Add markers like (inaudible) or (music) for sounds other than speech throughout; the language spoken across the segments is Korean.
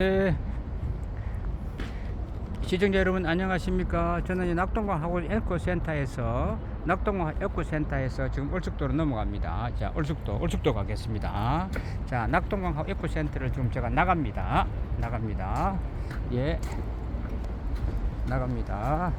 네. 시청자 여러분 안녕하십니까? 저는 이 낙동강 하고 에코센터에서 낙동강 에코센터에서 지금 올숙도로 넘어갑니다. 자 올숙도 올숙도 가겠습니다. 자 낙동강 하고 에코센터를 지금 제가 나갑니다. 나갑니다. 예. 나갑니다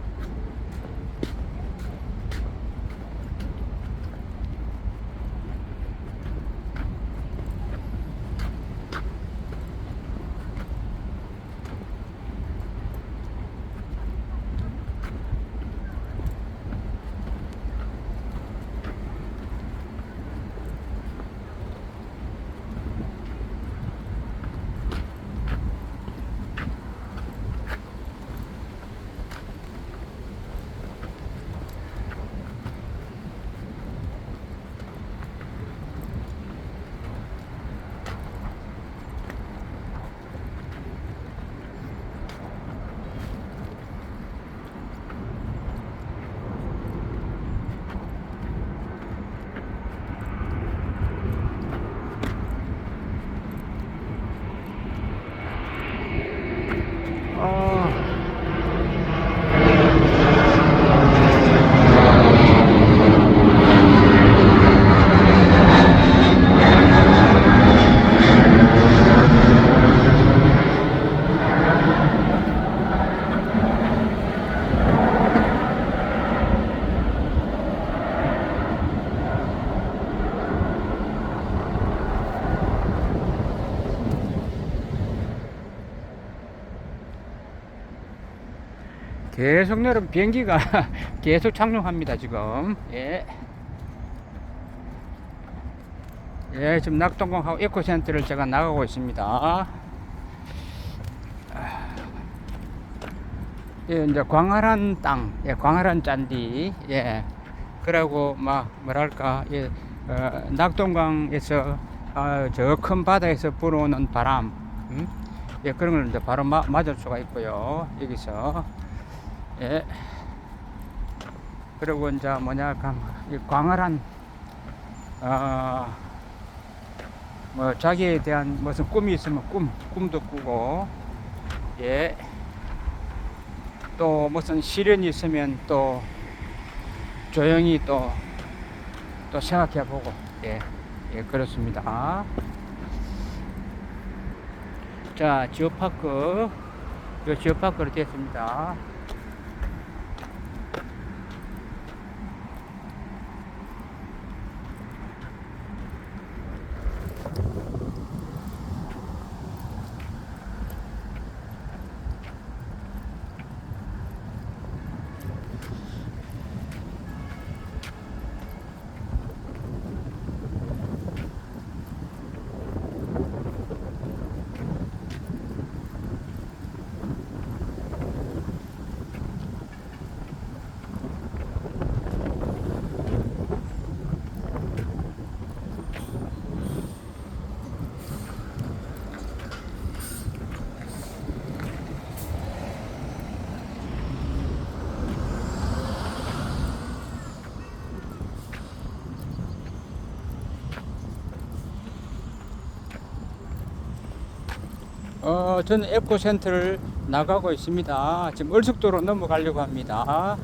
계속 여러분 비행기가 (laughs) 계속 착륙합니다 지금 예. 예 지금 낙동강하고 에코센터를 제가 나가고 있습니다 아. 예 이제 광활한 땅 예, 광활한 잔디 예 그리고 막 뭐랄까 예 어, 낙동강에서 어, 저큰 바다에서 불어오는 바람 음? 예 그런 걸 이제 바로 마, 맞을 수가 있고요 여기서 예. 그리고 이제 뭐냐, 감- 이 광활한, 어, 뭐, 자기에 대한 무슨 꿈이 있으면 꿈, 꿈도 꾸고, 예. 또 무슨 시련이 있으면 또 조용히 또, 또 생각해 보고, 예. 예, 그렇습니다. 자, 지오파크, 요 지오파크로 됐습니다. 어, 저는 에코센터를 나가고 있습니다. 지금 얼숙도로 넘어가려고 합니다.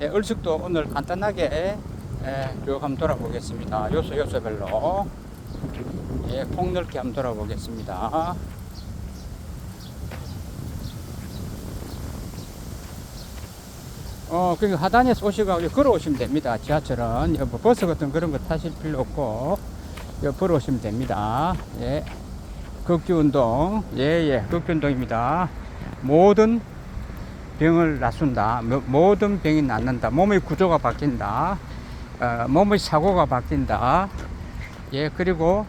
예, 얼숙도 오늘 간단하게 예, 쭉 한번 돌아보겠습니다. 요소 요소별로 예, 폭넓게 한번 돌아보겠습니다. 어, 그 하단에서 오시고 걸어오시면 됩니다. 지하철은 뭐 버스 같은 그런 거 타실 필요 없고 걸어오시면 됩니다. 예. 극기 운동, 예예, 극기 운동입니다. 모든 병을 낫춘다. 모- 모든 병이 낫는다. 몸의 구조가 바뀐다. 어, 몸의 사고가 바뀐다. 예, 그리고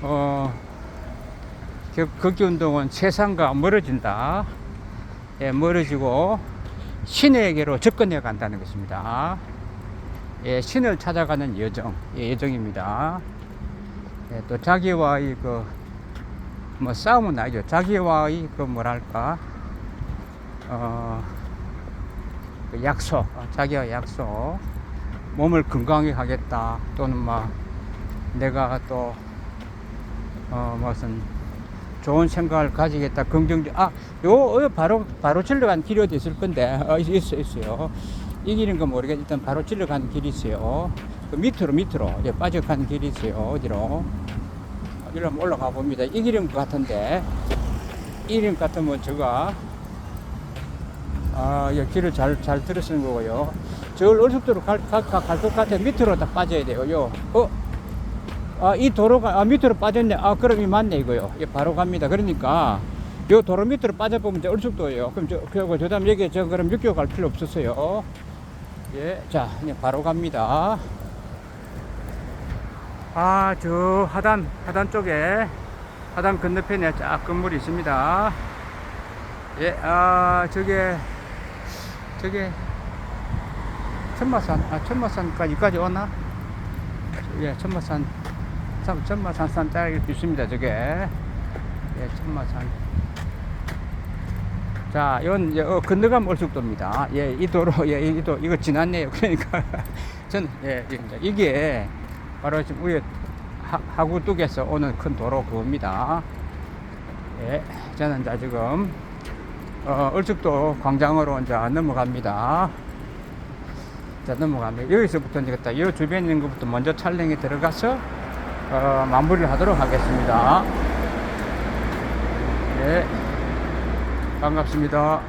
어, 격- 극기 운동은 세상과 멀어진다. 예, 멀어지고 신에게로 접근해 간다는 것입니다. 예, 신을 찾아가는 여정, 예, 여정입니다. 예, 또 자기와의 그, 뭐 싸움은 아니죠. 자기와의 그 뭐랄까, 어, 그 약속, 어, 자기와 약속, 몸을 건강하게 하겠다. 또는 막 내가 또, 어, 무슨 좋은 생각을 가지겠다. 긍정적, 아, 요, 요 바로, 바로 질러간 길이 어디 있을 건데, 어, 있- 있어, 있어요. 이 길인 건 모르겠, 일단 바로 질러가는 길이 있어요. 그 밑으로, 밑으로, 예, 빠져가는 길이 있어요. 어디로. 이리로 한번 올라가 봅니다. 이 길인 것 같은데, 이 길인 것 같으면 제가, 아, 이 길을 잘, 잘 들으시는 거고요. 저걸 어디서부터 갈, 갈, 갈 것 같아. 밑으로 딱 빠져야 돼요. 요, 어? 아, 이 도로가, 아, 밑으로 빠졌네. 아, 그럼 이 맞네, 이거요. 예, 바로 갑니다. 그러니까, 요 도로 밑으로 빠져보면 이제 얼쑥도예요. 그럼 저, 그리고 저 다음 여기 저 그럼 6km 갈 필요 없었어요. 예, 자, 그냥 바로 갑니다. 아, 저 하단, 하단 쪽에, 하단 건너편에 쫙 건물이 있습니다. 예, 아, 저게, 저게, 천마산, 아, 천마산까지까지 오나? 예, 천마산, 참, 천마산 산짜리 있습니다, 저게. 예, 천마산. 자, 이건, 어, 건너가면 얼쑥도입니다. 예, 이 도로, 예, 이 도, 이거 지났네요. (laughs) 그러니까, 전, 예, 이제 이게, 바로 지금 위에 하, 하구뚝에서 오는 큰 도로 그겁니다. 예, 저는 이제 지금, 어, 얼죽도 광장으로 이제 넘어갑니다. 자, 넘어갑니다. 여기서부터 이제 딱, 이 주변에 있는 것부터 먼저 촬영에 들어가서, 어, 마무리를 하도록 하겠습니다. 예, 반갑습니다.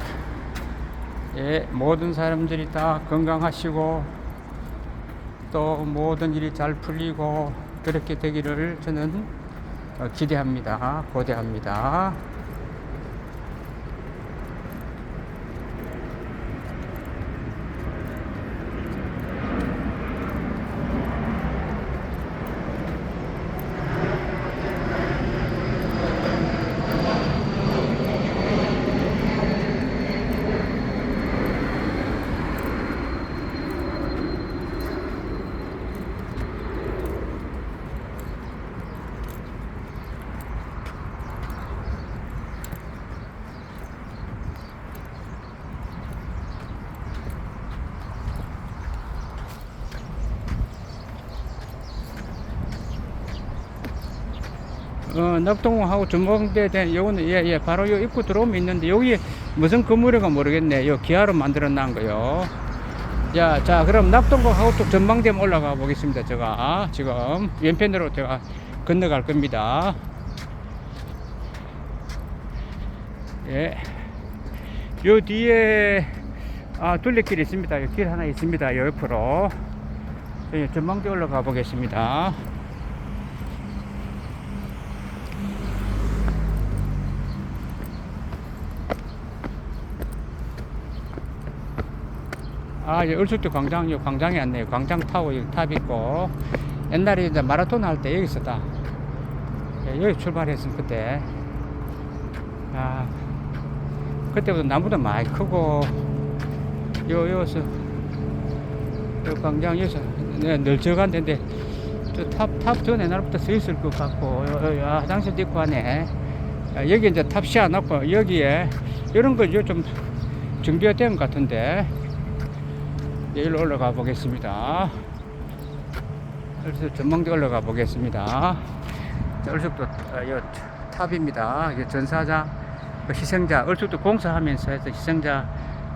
예, 모든 사람들이 다 건강하시고, 또 모든 일이 잘 풀리고, 그렇게 되기를 저는 어, 기대합니다. 고대합니다. 어, 낙동하고 주먹대 된 요거는 예, 예, 바로 요 입구 들어오면 있는데 여기 무슨 건물인가 모르겠네. 요 기아로 만들어 놓은 거요. 자, 자, 그럼 낙동강하고 쪽 전망대에 올라가 보겠습니다. 제가 지금 왼편으로 제가 건너갈 겁니다. 예. 요 뒤에 아, 둘레길이 있습니다. 요 길 하나 있습니다. 요 옆으로. 예, 전망대 올라가 보겠습니다. 아, 이 얼숙도 광장, 요 광장에 왔네요. 광장 타고 여기 탑 있고. 옛날에 이제 마라톤 할 때 여기 있었다. 예, 여기 출발했음, 그때. 아, 그때부터 나무도 많이 크고, 요, 요서, 요 광장, 여기서, 네, 널쩍한 데인데, 저 탑, 탑 전에 날부터 서 있을 것 같고, 요, 요, 요 화장실도 있고 하네. 아, 여기 이제 탑 씌워놓고, 여기에, 이런 거좀 정비가 된 것 같은데, 여기로 올라가 보겠습니다. 얼쑥 전망대 올라가 보겠습니다. 어, 요 탑입니다. 전사자 그 희생자 얼쑥도 공사하면서 해서 희생자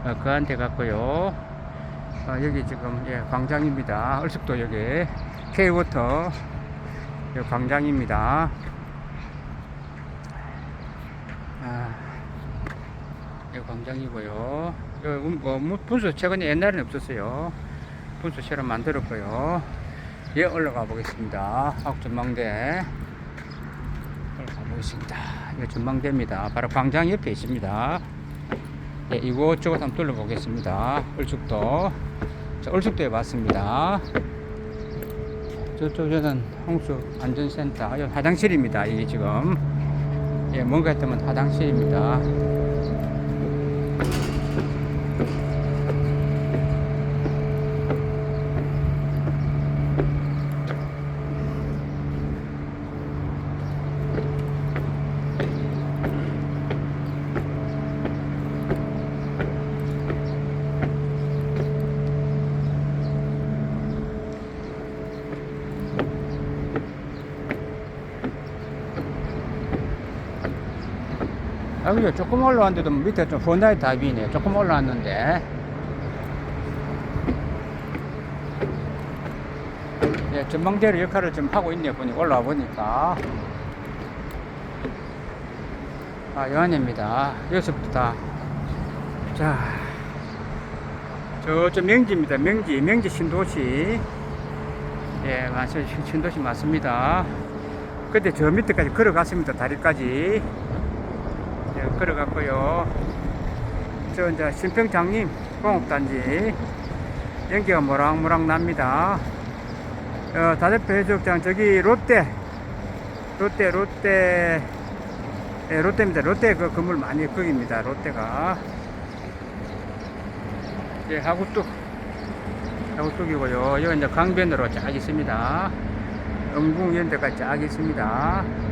어, 그한테 갔고요. 어, 여기 지금 예, 광장입니다. 얼쑥도 여기 K워터 요 광장입니다. 아, 이 광장이고요. 요, 음, 뭐, 무- 분수 최근에 옛날에는 없었어요. 분수 새로 만들었고요. 예, 올라가 보겠습니다. 한국 전망대. 올라가 보겠습니다. 이거 전망대입니다. 바로 광장 옆에 있습니다. 예, 이곳저곳 한번 둘러보겠습니다. 얼죽도. 자, 얼죽도에 왔습니다. 저쪽에는 홍수 안전센터, 화장실입니다. 이게 지금. 예, 뭔가 했다면 화장실입니다. 아, 그죠. 조금 올라왔는데도 밑에 좀 혼다이 답이네. 조금 올라왔는데. 예, 전망대로 역할을 좀 하고 있네, 보니, 올라와 보니까. 아, 여안입니다. 여기서부터 다. 자. 저쪽 명지입니다. 명지, 명지 신도시. 예. 신- 신도시 맞습니다. 그때 저 밑에까지 걸어갔습니다. 다리까지. 예, 걸어갔고요. 저 이제 신평장님 공업단지 연기가 모락모락 납니다. 어, 다대표 해수욕장 저기 롯데 롯데 롯데 예, 롯데입니다. 롯데 그 건물 많이 거기입니다. 롯데가 예, 하구뚝 하구뚝이고요. 여기 이제 강변으로 쫙 있습니다. 영궁 데까지 쫙 있습니다.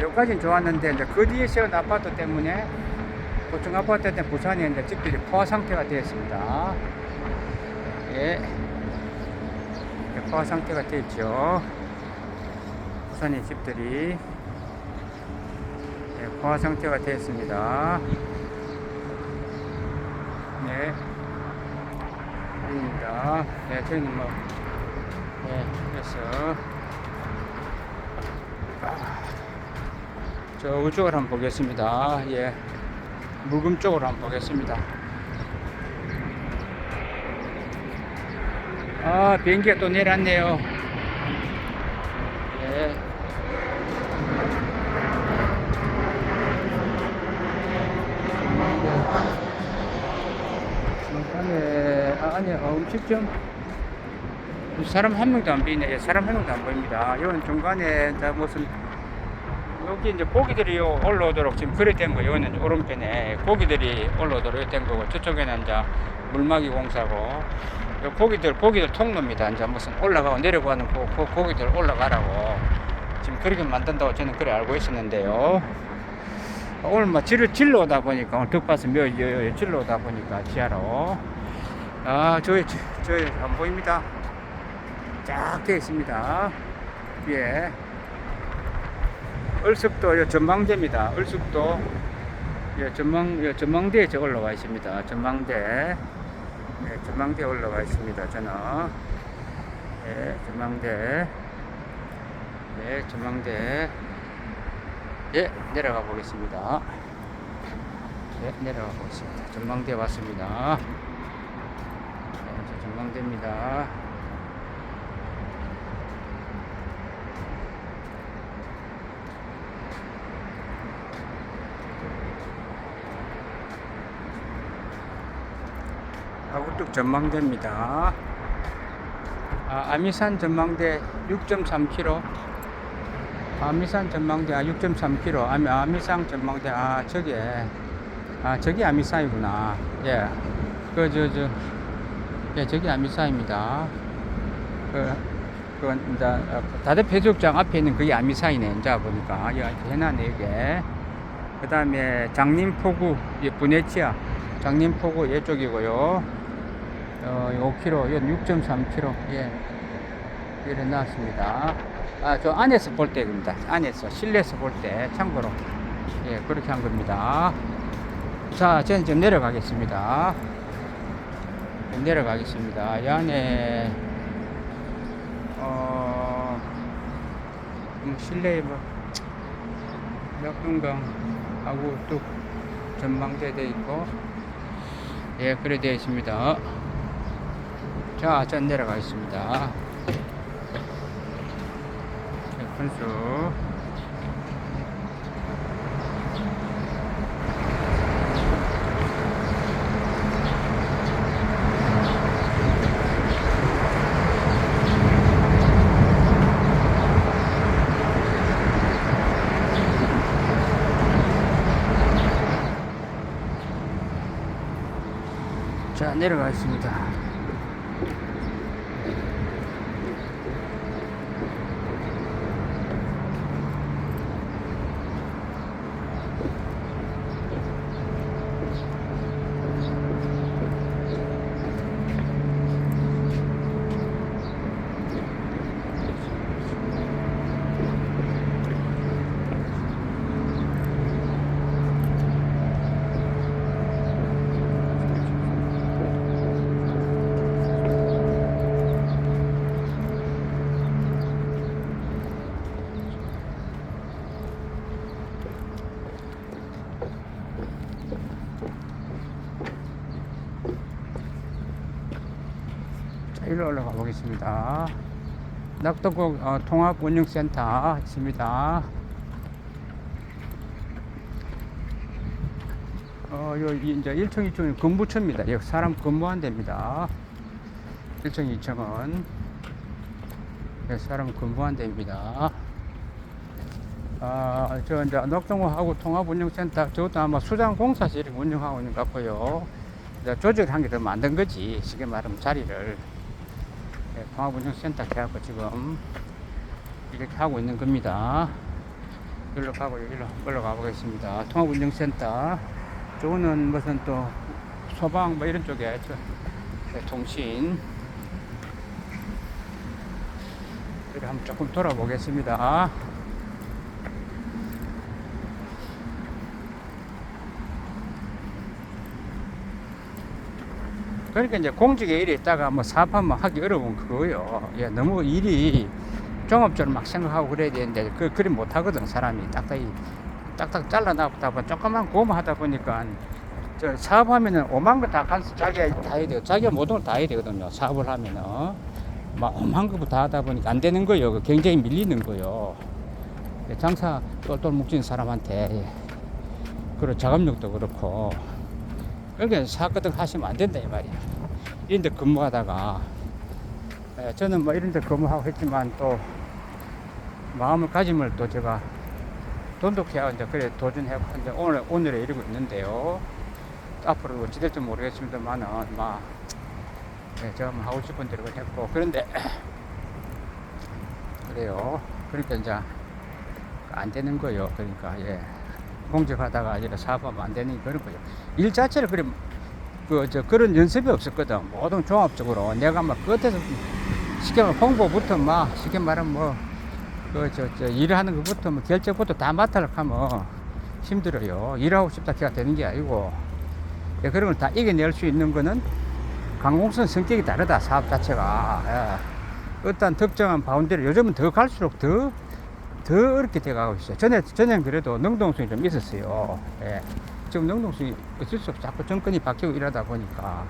여기까지는 좋았는데 이제 그 뒤에 세운 아파트 때문에 고층 아파트 때문에 부산에 이제 집들이 포화 상태가 되었습니다. 예. 예, 포화 상태가 되어 있죠. 부산의 집들이 예, 포화 상태가 되었습니다. 네. 입니다. 네, 저희는 뭐, 네, 그래서, 아, 저 우쪽을 한번 보겠습니다. 예. 묵음 쪽으로 한번 보겠습니다. 아, 비행기가 또 내렸네요. 예. 중간에, 아, 아니, 어, 음식점. 사람 한 명도 안 보이네. 예, 사람 한 명도 안 보입니다. 이건 중간에, 자, 무슨, 여기 이제 고기들이 요 올라오도록 지금 그래 된 거, 여기는 오른편에 고기들이 올라오도록 된 거고, 저쪽에는 이제 물막이 공사고, 요 고기들, 고기들 통로입니다. 이제 무슨 올라가고 내려가는 고, 고, 고기들 올라가라고. 지금 그렇게 만든다고 저는 그래 알고 있었는데요. 오늘 뭐 질을 질러 오다 보니까, 오늘 덕바스 몇, 질러 오다 보니까 지하로. 아, 저기, 저, 저기 안 보입니다. 쫙 되어 있습니다. 예. 을숙도 요 전망대입니다. 을숙도 예, 전망 예, 전망대에 저 올라와 있습니다. 전망대 예, 전망대 올라와 있습니다. 저는 예, 전망대 예, 전망대 예, 내려가 보겠습니다. 예, 내려가 보겠습니다. 전망대 왔습니다. 예, 저 전망대입니다. 아구뚝 전망대입니다. 아, 아미산 전망대 6.3km. 아미산 전망대 아, 6.3km. 아미, 아미산 전망대 아 저게 아 저기 아미산이구나. 예. 그 저 저 예, 저기 아미산입니다. 그, 그, 이제, 어, 다대표 해수욕장 앞에 있는 그게 아미산이네, 이제 보니까. 여기 해놨네, 이게. 그 다음에 장림포구, 예, 부네치아. 장림포구 이쪽이고요. 어, 5km, 이건 6.3km. 예. 이래 놨습니다. 아, 저 안에서 볼 때입니다. 안에서, 실내에서 볼 때, 참고로. 예, 그렇게 한 겁니다. 자, 저는 좀 내려가겠습니다. 내려가겠습니다. 이 안에, 어, 음, 실내에 뭐, 몇분강하고 또 전망대 돼 있고, 예, 그래 되어 있습니다. 자, 전 내려가겠습니다. 네, 분수. 자, 내려가겠습니다. 일로 올라가 보겠습니다. 낙동국 어, 통합운영센터 있습니다. 어, 요, 이- 이제 1층, 2층이 근무처입니다. 여기 사람 근무한 데입니다. 1층, 2층은 사람 근무한 데입니다. 아, 저 이제 녹동호하고 통합운영센터 저것도 아마 수장 공사실이 운영하고 있는 것 같고요. 조직한 게 더 만든 거지. 쉽게 말하면 자리를. 예, 통합운영센터 해갖고 지금 이렇게 하고 있는 겁니다. 여기로 가고 여기로 올라가 보겠습니다. 통합운영센터. 저거는 무슨 또 소방 뭐 이런 쪽에 저, 예, 통신. 여기 한번 조금 돌아보겠습니다. 그러니까 이제 공직에 일이 있다가 뭐 사업하면 하기 어려운 그거요. 예, 너무 일이 종합적으로 막 생각하고 그래야 되는데 그 그리 못 하거든 사람이 딱딱이 딱딱 잘라나보다 보면 조금만 고무 하다 보니까 저 사업하면은 오만 거다 간수 자기가 다 해야 돼요. 자기가 모든 걸 다 해야 되거든요. 사업을 하면은 막 오만 거부터 다 하다 보니까 안 되는 거예요. 그 경쟁이 밀리는 거요. 예, 장사 똘똘 묵진 사람한테 예. 그리고 자금력도 그렇고 그러니까 사거든 하시면 안 된다 이 말이야. 이런 데 근무하다가 예, 저는 뭐 이런 데 근무하고 했지만 또 마음을 가짐을 또 제가 돈독해야 이제 그래 도전해고 이제 오늘 오늘에 이르고 있는데요. 앞으로 어찌 될지 모르겠습니다만은 막 예, 제가 뭐 하고 싶은 대로 했고 그런데 (clears throat) 그래요. 그러니까 이제 안 되는 거예요. 그러니까 예. 공직하다가 이제 사업하면 안 되는 그런 거죠. 일 자체를 그래 그 저 그런 연습이 없었거든. 모든 종합적으로 내가 막 끝에서 쉽게 말하면 홍보부터 막 쉽게 말하면 뭐 그 저 저 일을 하는 것부터 뭐 결정부터 다 맡으려고 하면 힘들어요. 일하고 싶다 해가 되는 게 아니고 예, 그런 걸 다 이겨낼 수 있는 거는 강공선 성격이 다르다 사업 자체가 예. 어떤 특정한 바운드를 요즘은 더 갈수록 더 더 어렵게 돼가고 있어요. 전에, 전에는 그래도 능동성이 좀 있었어요. 예. 지금 능동성이 어쩔 수 없이 자꾸 정권이 바뀌고 이러다 보니까,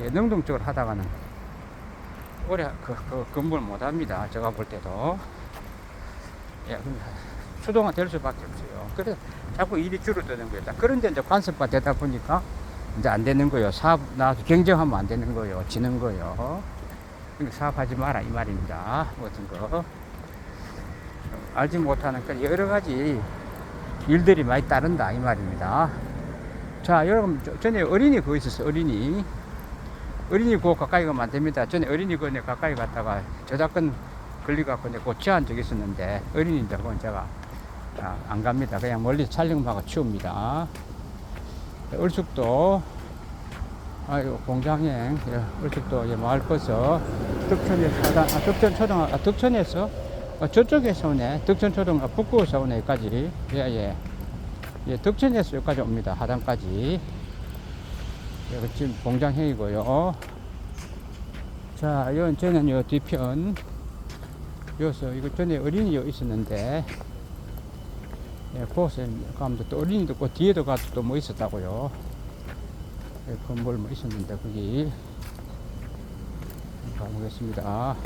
예, 능동 적으로 하다가는 오래 그, 그 근무를 못 합니다. 제가 볼 때도. 예, 수동화 될 수밖에 없어요. 그래서 자꾸 일이 줄어드는 거예요. 그런데 이제 관습화 되다 보니까 이제 안 되는 거예요. 사업, 나와서 경쟁하면 안 되는 거예요. 지는 거예요. 사업하지 마라, 이 말입니다. 어떤 거. 알지 못하는 그 여러 가지 일들이 많이 따른다 이 말입니다. 자 여러분 저- 전에 어린이 그거 있었어요 어린이 어린이 그거 가까이 가면 안 됩니다. 전에 어린이 그거 가까이 갔다가 저작권 걸려갖고 내가 고치한 적이 있었는데 어린이인데 그건 제가 아, 안 갑니다. 그냥 멀리 촬영하고 치웁니다. 을숙도 아유 공장행 예, 을숙도 예, 마을버스 덕천에 사단 아, 덕천 초등 아, 덕천에서 어, 저쪽에서 오네. 덕천초등, 아, 북구에서 오네, 여기까지. 예, 예. 예, 덕천에서 여기까지 옵니다. 하단까지. 여기 지금 공장형이고요. 자, 요, 저는 요 뒤편. 여기서, 이거 전에 어린이 요 있었는데. 예, 거기서 가면 또 어린이도 그 뒤에도 가도 또 뭐 있었다고요. 예, 건물 뭐 있었는데, 거기. 가보겠습니다.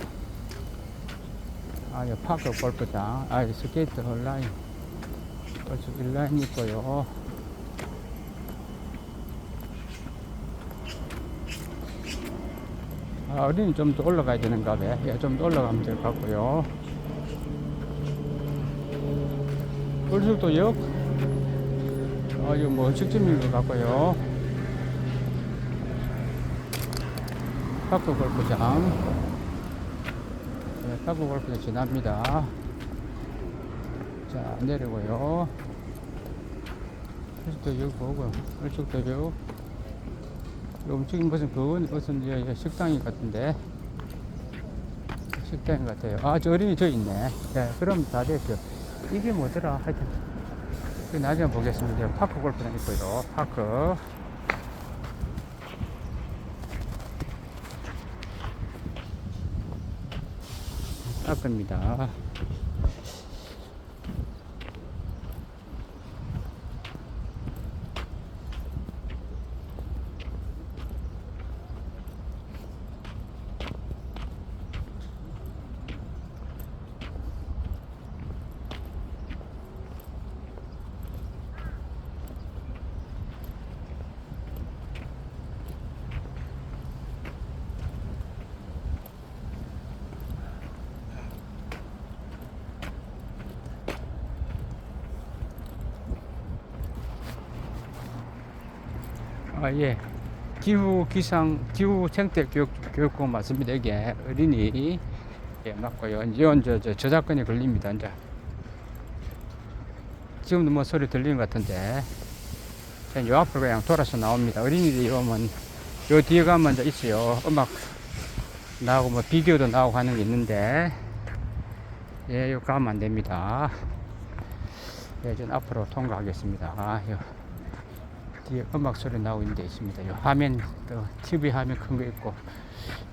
아, 여 파크 골프장, 아, 이 스케이트 홀라인, 벌써 일라인 있고요. 아, 어린이 좀 더 올라가야 되는가 봐. 예, 좀더 올라가면 될 것 같고요. 울숙도 역, 아, 이거 뭐 직진인 것 같고요. 파크 골프장. 네, 파크 골프장 지납니다. 자, 내리고요. 역 보고, 역. 움직임 무슨 그건 무슨 식당인 것 같은데 식당인 것 같아요. 아, 저 어린이 저 있네. 네, 그럼 다 됐죠. 이게 뭐더라? 하여튼 그 나중에 보겠습니다. 파크 골프장 있고요. 파크. 파크입니다. 아, 예. 기후 기상 기후 생태 교육 교육공 맞습니다. 이게 어린이 예, 맞고요. 이건 저, 저 저작권이 걸립니다. 이제 지금도 뭐 소리 들리는 것 같은데 요 앞으로 그냥 돌아서 나옵니다. 어린이들이 오면 요 뒤에 가면 이제 있어요. 음악 나오고 뭐 비디오도 나오고 하는 게 있는데 예, 요 가면 안 됩니다. 예, 전 앞으로 통과하겠습니다. 아, 요 뒤에 음악 소리 나오고 있는 데 있습니다. 요 화면, 또 TV 화면 큰 거 있고,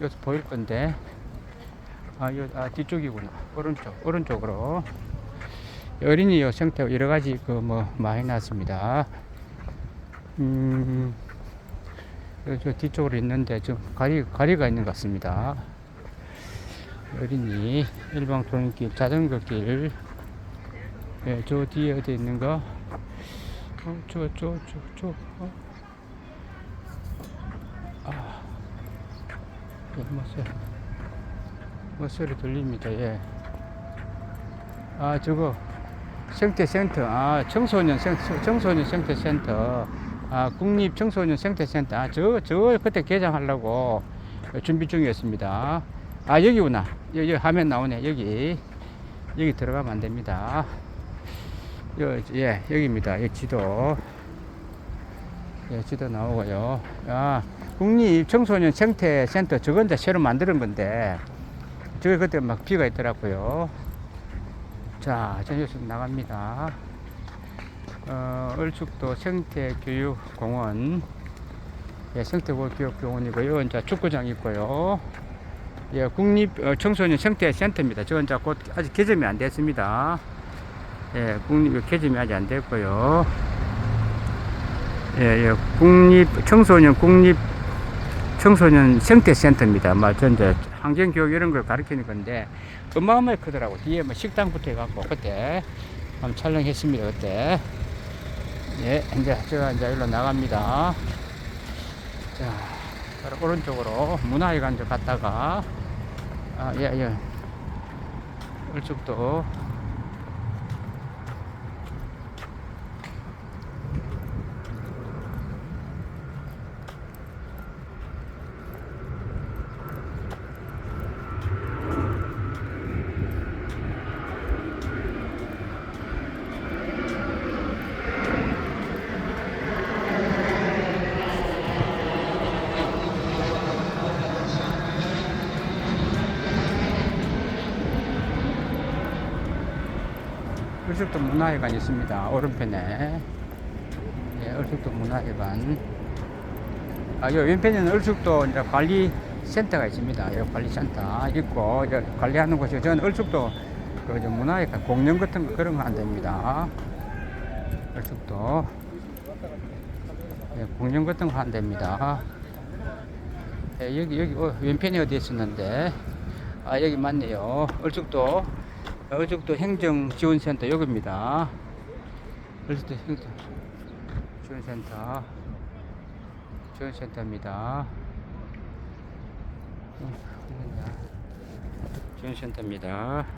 여기서 보일 건데, 아, 요, 아, 뒤쪽이구나. 오른쪽, 오른쪽으로. 어린이 요 생태 여러 가지 그 뭐 많이 났습니다. 음, 요, 저 뒤쪽으로 있는데 좀 가리, 가리가 있는 것 같습니다. 어린이, 일방 도행길, 자전거 길, 예, 저 뒤에 어디 있는 거? 어, 저, 저, 저, 저, 어? 아, 예, 뭐 소리, 뭐 소리 들립니다, 예. 아, 저거, 생태센터, 아, 청소년 생, 청소년 생태센터, 아, 국립 청소년 생태센터, 아, 저, 저, 그때 개장하려고 준비 중이었습니다. 아, 여기구나. 여기, 여기 화면 나오네, 여기. 여기 들어가면 안 됩니다. 여, 예, 여기입니다. 이 지도. 예, 지도 나오고요. 아, 국립 청소년 생태센터, 저건 이제 새로 만드는 건데, 저기 그때 막 비가 있더라고요. 자, 전여수 나갑니다. 어, 얼죽도 생태교육공원. 예, 생태교육공원이고요. 이제 축구장 있고요. 예, 국립 어, 청소년 생태센터입니다. 저건 곧 아직 개점이 안 됐습니다. 예, 국립 개점이 아직 안 됐고요. 예, 예, 국립 청소년 국립 청소년 생태센터입니다. 뭐 전제 환경 교육 이런 걸 가르치는 건데 어마어마하게 크더라고. 뒤에 뭐 식당부터 해갖고 그때 한번 촬영했습니다. 그때 예, 이제 제가 이제 일로 나갑니다. 자, 바로 오른쪽으로 문화회관 좀 갔다가 아, 예, 예. 이쪽도 얼죽도 문화회관 있습니다. 오른편에. 예, 얼죽도 문화회관. 아, 요 왼편에는 이제 관리 센터가 있습니다. 요 관리센터 있고, 요 관리하는 곳이, 저는 얼죽도 그저 문화회관 공연 같은 거 그런 거 안 됩니다. 얼죽도. 예, 공연 같은 거 안 됩니다. 예, 여기, 여기, 어, 왼편에 어디 있었는데. 아, 여기 맞네요. 얼죽도. 어죽도 행정지원센터 여기입니다. 어죽도 행정 지원센터 지원센터입니다. 어, 지원센터입니다.